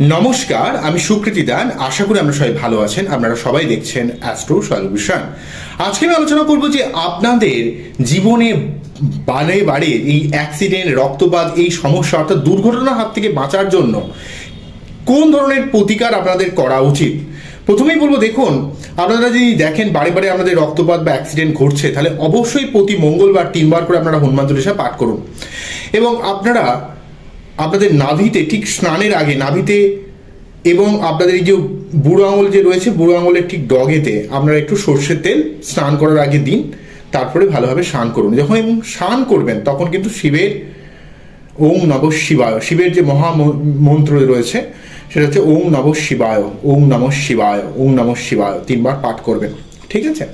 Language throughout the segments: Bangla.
নমস্কার, আমি সুকৃতি দান। আশা করি আপনারা সবাই ভালো আছেন। আপনারা সবাই দেখছেন অ্যাস্ট্রো সলিউশন আজকে আমি আলোচনা করব যে আপনাদের জীবনে বারে বারে এই অ্যাক্সিডেন্ট রক্তপাত, এই সমস্যা, অর্থাৎ দুর্ঘটনার হাত থেকে বাঁচার জন্য কোন ধরনের প্রতিকার আপনাদের করা উচিত? প্রথমেই বলব, দেখুন, আপনারা যদি দেখেন বারে বারে আমাদের রক্তপাত বা অ্যাক্সিডেন্ট ঘটছে, তাহলে অবশ্যই প্রতি মঙ্গলবার তিনবার করে আপনারা হনুমান চল্লিশা পাঠ করুন। এবং আপনারা আপনাদের নাভিতে, ঠিক স্নানের আগে, নাভিতে এবং আপনাদের এই যে বুড়ো আঙুল যে রয়েছে, বুড়ো আঙুলের ঠিক ডগেতে আপনারা একটু সর্ষের তেল স্নান করার আগে দিন, তারপরে ভালোভাবে স্নান করুন। যখন এবং স্নান করবেন, তখন কিন্তু শিবের ওম নব শিবায়, শিবের যে মহা মন্ত্র রয়েছে, সেটা হচ্ছে ওম নব শিবায়, ওম নম শিবায়, ওম নম শিবায় তিনবার পাঠ করবেন। ঠিক আছে?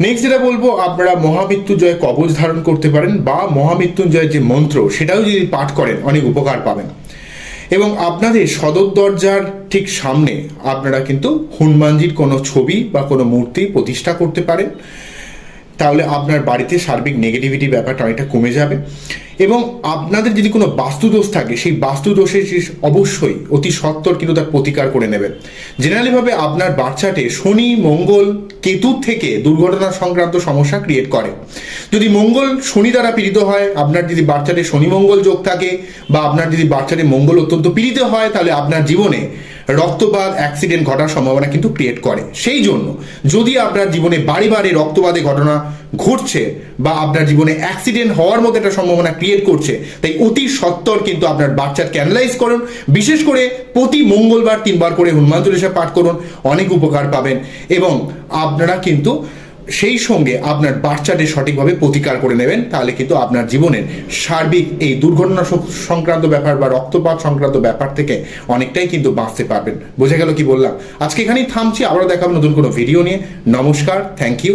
নেক্সট যেটা বলব, আপনারা মহামৃত্যুঞ্জয় কবচ ধারণ করতে পারেন বা মহামৃত্যুঞ্জয়ের যে মন্ত্র, সেটাও যদি পাঠ করেন, অনেক উপকার পাবেন। এবং আপনাদের সদর দরজার ঠিক সামনে আপনারা কিন্তু হনুমানজির কোনো ছবি বা কোনো মূর্তি প্রতিষ্ঠা করতে পারেন। তাহলে আপনার বাড়িতে সার্বিক নেগেটিভিটি ব্যাপারটা অনেকটা কমে যাবে। এবং আপনাদের যদি কোনো বাস্তুদোষ থাকে, সেই বাস্তুদোষে অবশ্যই অতি সত্বর কিন্তু তার প্রতিকার করে নেবেন জেনারেলিভাবে আপনার বাচ্চাটে শনি, মঙ্গল কেতুর থেকে দুর্ঘটনা সংক্রান্ত সমস্যা ক্রিয়েট করে। যদি মঙ্গল শনি দ্বারা পীড়িত হয়, আপনার যদি বাচ্চাটে শনি, মঙ্গল যোগ থাকে বা আপনার যদি বাচ্চাটে মঙ্গল অত্যন্ত পীড়িত হয়, তাহলে আপনার জীবনে রক্তপাত অ্যাক্সিডেন্ট ঘটার সম্ভাবনা কিন্তু ক্রিয়েট করে। সেই জন্য যদি আপনার জীবনে বাড়ি বাড়ি রক্তপাতে ঘটনা ঘটছে বা আপনার জীবনে অ্যাক্সিডেন্ট হওয়ার মতো একটা সম্ভাবনা ক্রিয়েট করছে। তাই অতি সত্বর কিন্তু আপনার বাচ্চার ক্যানালাইজ করুন। বিশেষ করে প্রতি মঙ্গলবার তিনবার করে হনুমান চল্লিশা পাঠ করুন। অনেক উপকার পাবেন। এবং আপনারা কিন্তু সেই সঙ্গে আপনার বাচ্চাদের সঠিকভাবে প্রতিকার করে নেবেন। তাহলে কিন্তু আপনার জীবনের সার্বিক এই দুর্ঘটনা সংক্রান্ত ব্যাপার বা রক্তপাত সংক্রান্ত ব্যাপার থেকে অনেকটাই কিন্তু বাঁচতে পারবেন। বোঝা গেল কি বললাম? আজকে এখানেই থামছি। আবারও দেখাবো নতুন কোনো ভিডিও নিয়ে। নমস্কার থ্যাংক ইউ